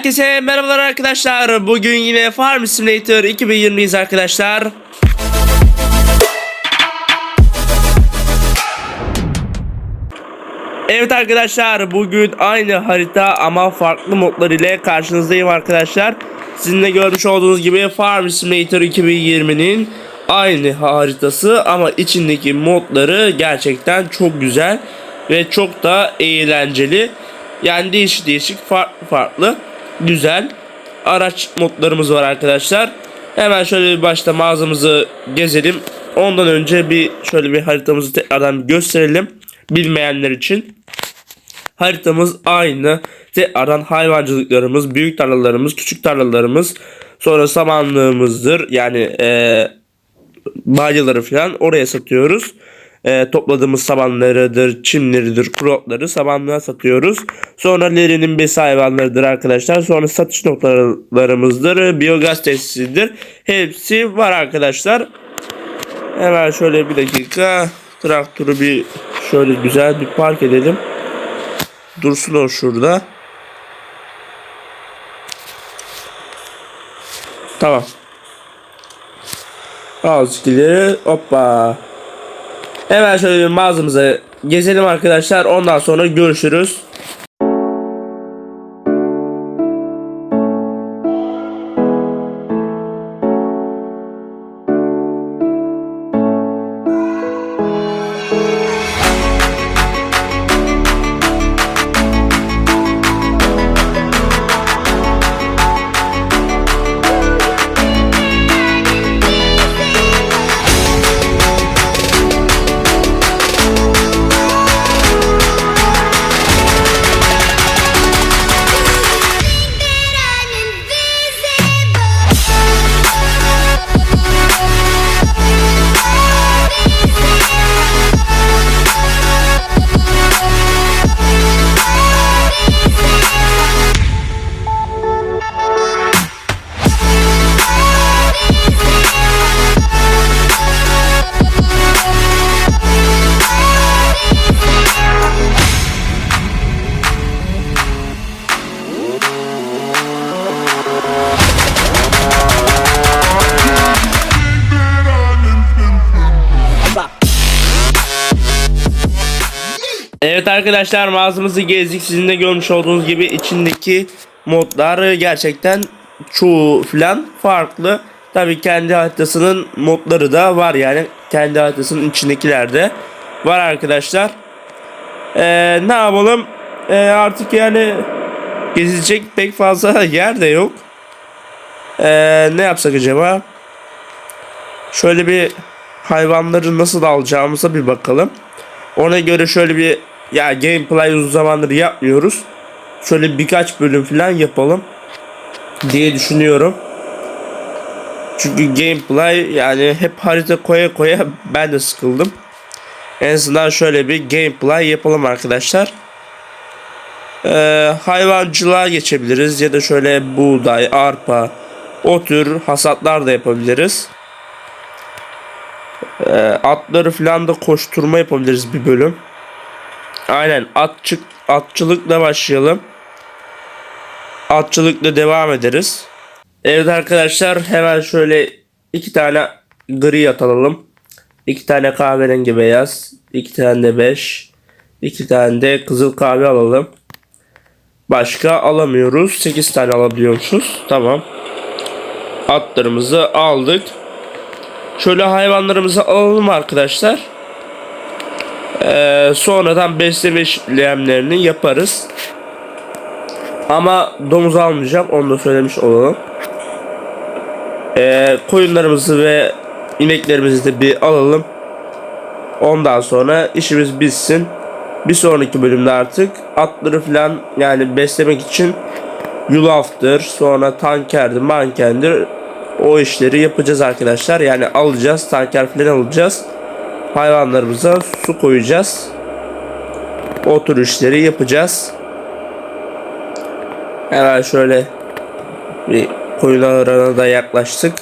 Herkese merhabalar arkadaşlar. Bugün yine Farm Simulator 2020'yiz arkadaşlar. Evet arkadaşlar bugün aynı harita ama farklı modlar ile karşınızdayım arkadaşlar. Sizin de görmüş olduğunuz gibi Farm Simulator 2020'nin aynı haritası ama içindeki modları gerçekten çok güzel ve çok da eğlenceli. Yani değişik değişik farklı farklı güzel araç modlarımız var arkadaşlar. Hemen şöyle bir başta mağazamızı gezelim. Ondan önce bir şöyle bir haritamızı tekrardan gösterelim bilmeyenler için. Haritamız aynı. Tekrardan hayvancılıklarımız, büyük tarlalarımız, küçük tarlalarımız, sonra samanlığımızdır. Yani eee balyaları falan oraya satıyoruz. Eee, topladığımız samanlarıdır, çimleridir, kurotları samanlığa satıyoruz. Sonra lerinin besi hayvanlarıdır arkadaşlar. Sonra satış noktalarımızdır, biyogaz tesisidir. Hepsi var arkadaşlar. Hemen şöyle bir dakika traktörü bir şöyle güzel bir park edelim. Dursun o şurada. Tamam. Azıcık ileri. Hoppa. Hemen şöyle bir mağazamıza gezelim arkadaşlar. Ondan sonra görüşürüz. Evet arkadaşlar mağazamızı gezdik. Sizin de görmüş olduğunuz gibi içindeki modlar gerçekten çoğu falan farklı. Tabi kendi haritasının modları da var yani kendi haritasının içindekiler de var arkadaşlar. Ee, ne yapalım? Ee, artık yani gezilecek pek fazla yer de yok. Ee, ne yapsak acaba? Şöyle bir hayvanları nasıl alacağımıza bir bakalım. Ona göre şöyle bir ya gameplay uzun zamandır yapmıyoruz. Şöyle birkaç bölüm falan yapalım diye düşünüyorum. Çünkü gameplay yani hep harita koya koya ben de sıkıldım. En azından şöyle bir gameplay yapalım arkadaşlar. Ee, hayvancılığa geçebiliriz ya da şöyle buğday, arpa, o tür hasatlar da yapabiliriz. Ee, atları falan da koşturma yapabiliriz bir bölüm. Aynen atçık atçılıkla başlayalım. Atçılıkla devam ederiz. Evet arkadaşlar hemen şöyle iki tane gri atalım. İki tane kahverengi beyaz. iki tane de beş. iki tane de kızıl kahve alalım. Başka alamıyoruz. 8 tane alabiliyormuşuz. Tamam. Atlarımızı aldık. Şöyle hayvanlarımızı alalım arkadaşlar. Ee, sonradan besleme işlemlerini yaparız. Ama domuz almayacağım. Onu da söylemiş olalım. Ee, koyunlarımızı ve ineklerimizi de bir alalım. Ondan sonra işimiz bitsin. Bir sonraki bölümde artık atları falan yani beslemek için yulaftır, sonra tankerdir, mankendir o işleri yapacağız arkadaşlar. Yani alacağız, tanker falan alacağız. Hayvanlarımıza su koyacağız. O tür işleri yapacağız. Hemen şöyle bir koyunlarına da yaklaştık.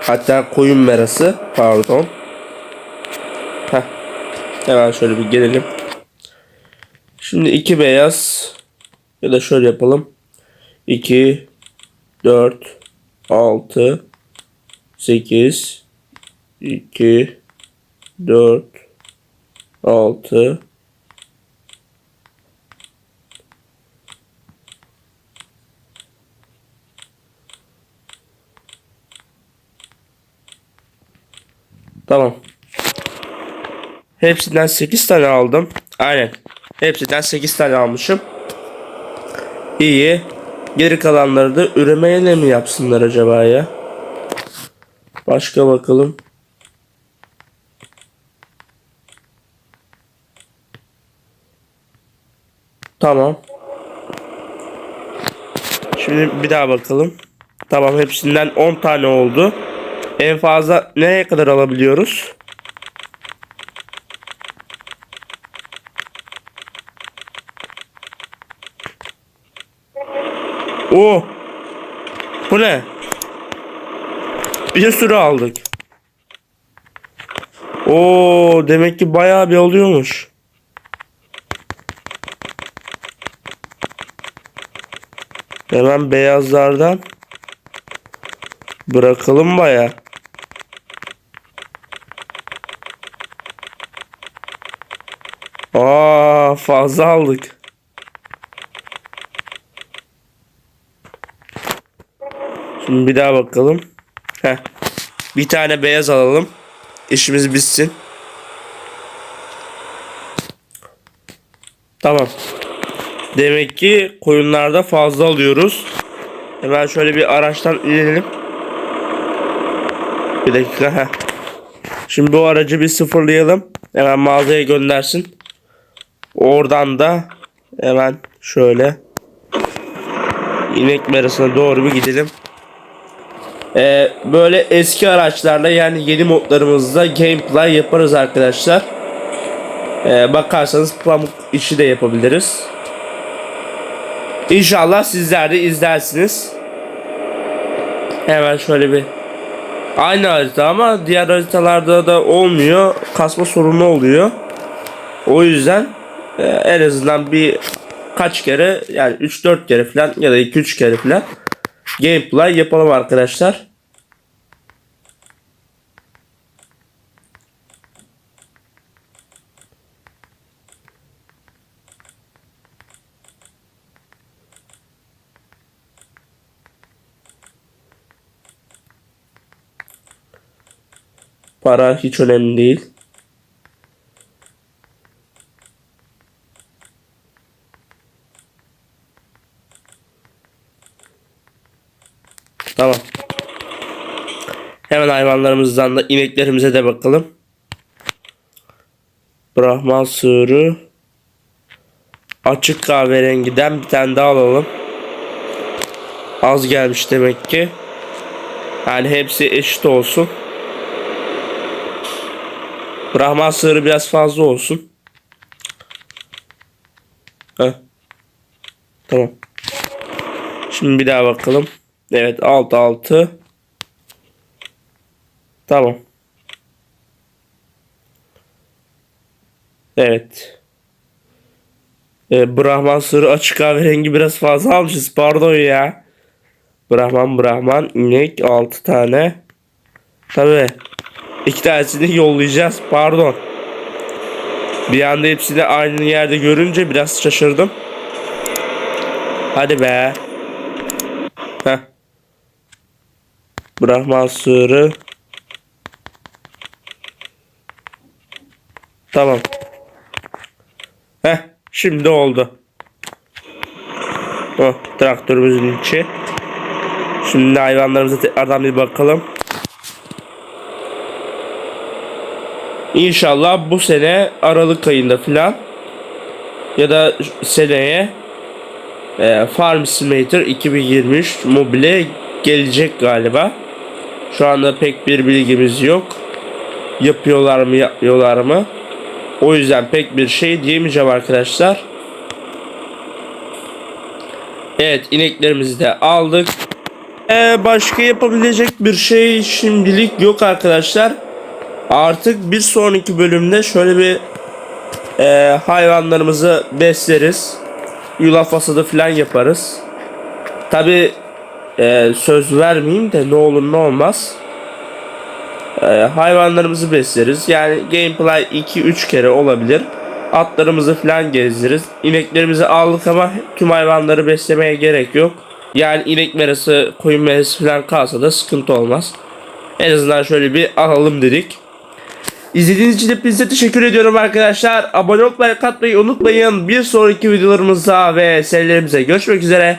Hatta koyun merası pardon. Heh. Hemen şöyle bir gelelim. Şimdi iki beyaz ya da şöyle yapalım. 2 4 6 8 2 4 6 Tamam. Hepsinden 8 tane aldım. Aynen. Hepsinden 8 tane almışım. İyi. Geri kalanları da üremeyle mi yapsınlar acaba ya? Başka bakalım. Tamam. Şimdi bir daha bakalım. Tamam hepsinden 10 tane oldu. En fazla nereye kadar alabiliyoruz? Oo. Bu ne? Bir sürü aldık. Oo, demek ki bayağı bir oluyormuş. Hemen beyazlardan bırakalım bayağı. Aa, fazla aldık. Şimdi bir daha bakalım. Heh. Bir tane beyaz alalım. İşimiz bitsin. Tamam. Demek ki koyunlarda fazla alıyoruz. Hemen şöyle bir araçtan inelim. Bir dakika. Heh. Şimdi bu aracı bir sıfırlayalım. Hemen mağazaya göndersin. Oradan da hemen şöyle inek merasına doğru bir gidelim. Ee, böyle eski araçlarla yani yeni modlarımızda gameplay yaparız arkadaşlar. Ee, bakarsanız pamuk işi de yapabiliriz. İnşallah sizler de izlersiniz. Hemen şöyle bir aynı harita ama diğer haritalarda da olmuyor. Kasma sorunu oluyor. O yüzden e, en azından bir kaç kere yani 3-4 kere falan ya da 2-3 kere falan gameplay yapalım arkadaşlar. Para hiç önemli değil. Tamam. Hemen hayvanlarımızdan da ineklerimize de bakalım. Brahman sığırı. Açık kahverengiden bir tane daha alalım. Az gelmiş demek ki. Yani hepsi eşit olsun. Brahman sığırı biraz fazla olsun. Heh. Tamam. Şimdi bir daha bakalım. Evet 6 6. Tamam. Evet. Ee, Brahman sığırı açık kahverengi biraz fazla almışız. Pardon ya. Brahman Brahman inek 6 tane. Tabii. İki tanesini yollayacağız. Pardon. Bir anda hepsini aynı yerde görünce biraz şaşırdım. Hadi be. Brahman sığırı. Tamam. Heh. Şimdi oldu. Oh, traktörümüzün içi. Şimdi hayvanlarımıza tekrardan bir bakalım. İnşallah bu sene Aralık ayında filan ya da seneye e, Farm Simulator 2023 mobile gelecek galiba. Şu anda pek bir bilgimiz yok. Yapıyorlar mı yapmıyorlar mı? O yüzden pek bir şey diyemeyeceğim arkadaşlar. Evet ineklerimizi de aldık. Ee, başka yapabilecek bir şey şimdilik yok arkadaşlar. Artık bir sonraki bölümde şöyle bir e, hayvanlarımızı besleriz. Yulaf hasadı falan yaparız. Tabi söz vermeyeyim de ne olur ne olmaz. E, hayvanlarımızı besleriz. Yani gameplay 2-3 kere olabilir. Atlarımızı falan gezdiririz. İneklerimizi aldık ama tüm hayvanları beslemeye gerek yok. Yani inek merası, koyun merası falan kalsa da sıkıntı olmaz. En azından şöyle bir alalım dedik. İzlediğiniz için hepinize teşekkür ediyorum arkadaşlar. Abone olmayı, katmayı unutmayın. Bir sonraki videolarımızda ve serilerimize görüşmek üzere.